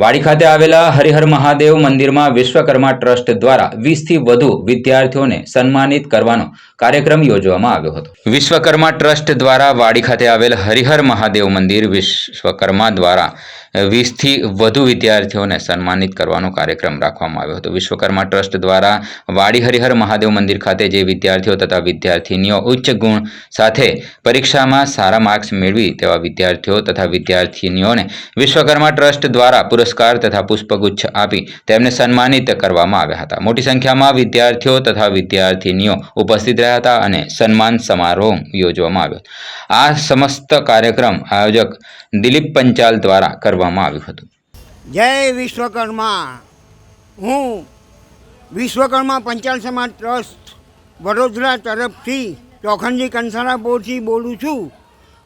વાડી ખાતે આવેલા હરિહર મહાદેવ મંદિરમાં વિશ્વકર્મા ટ્રસ્ટ દ્વારા વીસથી વધુ વિદ્યાર્થીઓને સન્માનિત કરવાનો કાર્યક્રમ યોજવામાં આવ્યો હતો. વિશ્વકર્મા ટ્રસ્ટ દ્વારા વાડી ખાતે આવેલ હરિહર મહાદેવ મંદિર વિશ્વકર્મા દ્વારા વીસથી વધુ વિદ્યાર્થીઓને સન્માનિત કરવાનો કાર્યક્રમ રાખવામાં આવ્યો હતો. વિશ્વકર્મા ટ્રસ્ટ દ્વારા વાડી હરિહર મહાદેવ મંદિર ખાતે જે વિદ્યાર્થીઓ તથા વિદ્યાર્થીનીઓ ઉચ્ચ ગુણ સાથે પરીક્ષામાં સારા માર્ક્સ મેળવી તેવા વિદ્યાર્થીઓ તથા વિદ્યાર્થીનીઓને વિશ્વકર્મા ટ્રસ્ટ દ્વારા પુરસ્કાર તથા પુષ્પગુચ્છ આપી તેમને સન્માનિત કરવામાં આવ્યા હતા. મોટી સંખ્યામાં વિદ્યાર્થીઓ તથા વિદ્યાર્થીનીઓ ઉપસ્થિત રહ્યા હતા અને સન્માન સમારોહ યોજવામાં આવ્યો આ સમસ્ત કાર્યક્રમ આયોજક દિલીપ પંચાલ દ્વારા કરવામાં આવ્યું હતું. જય વિશ્વકર્મા. હું વિશ્વકર્મા પંચાલ સમાજ ટ્રસ્ટ વડોદરા તરફથી ચોખંડી બોર્ડથી બોલું છું.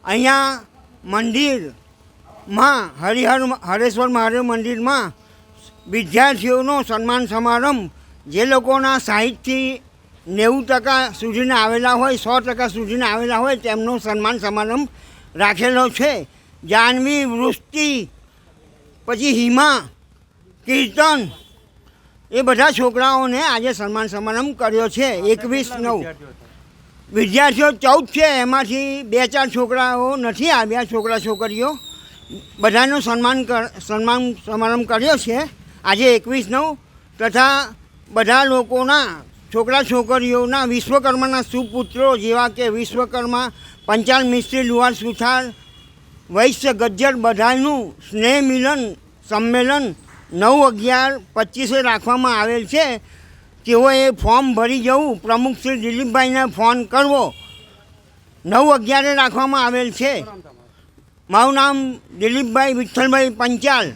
અહીંયા મંદિરમાં હરિહર હરેશ્વર મહાદેવ મંદિરમાં વિદ્યાર્થીઓનો સન્માન સમારંભ, જે લોકોના સાહીઠથી નેવું ટકા સુધીના આવેલા હોય, સો ટકા સુધીના આવેલા હોય, તેમનો સન્માન સમારંભ રાખેલો છે. જાનવી વૃષ્ટિ પછી હિમા, કીર્તન, એ બધા છોકરાઓને આજે સન્માન સમારંભ કર્યો છે, એકવીસ નવ. વિદ્યાર્થીઓ ચૌદ છે, એમાંથી બે ચાર છોકરાઓ નથી આવ્યા, છોકરા છોકરીઓ. બધાનો સન્માન સન્માન સમારંભ કર્યો છે, આજે એકવીસ નવ. તથા બધા લોકોના, છોકરા છોકરીઓના વિશ્વકર્માના સુપુત્રો જેવા કે વિશ્વકર્મા, પંચાલ મિસ્ત્રી લુહાર સુથાર વૈશ્ય ગજ્જર બધાનું સ્નેહ મિલન, સંમેલન નવ અગિયાર પચીસે રાખવામાં આવેલ છે. તેઓએ ફોર્મ ભરી જવું પ્રમુખ શ્રી દિલીપભાઈને ફોન કરવો. નવ અગિયારે રાખવામાં આવેલ છે. મારું નામ દિલીપભાઈ વિઠ્ઠલભાઈ પંચાલ.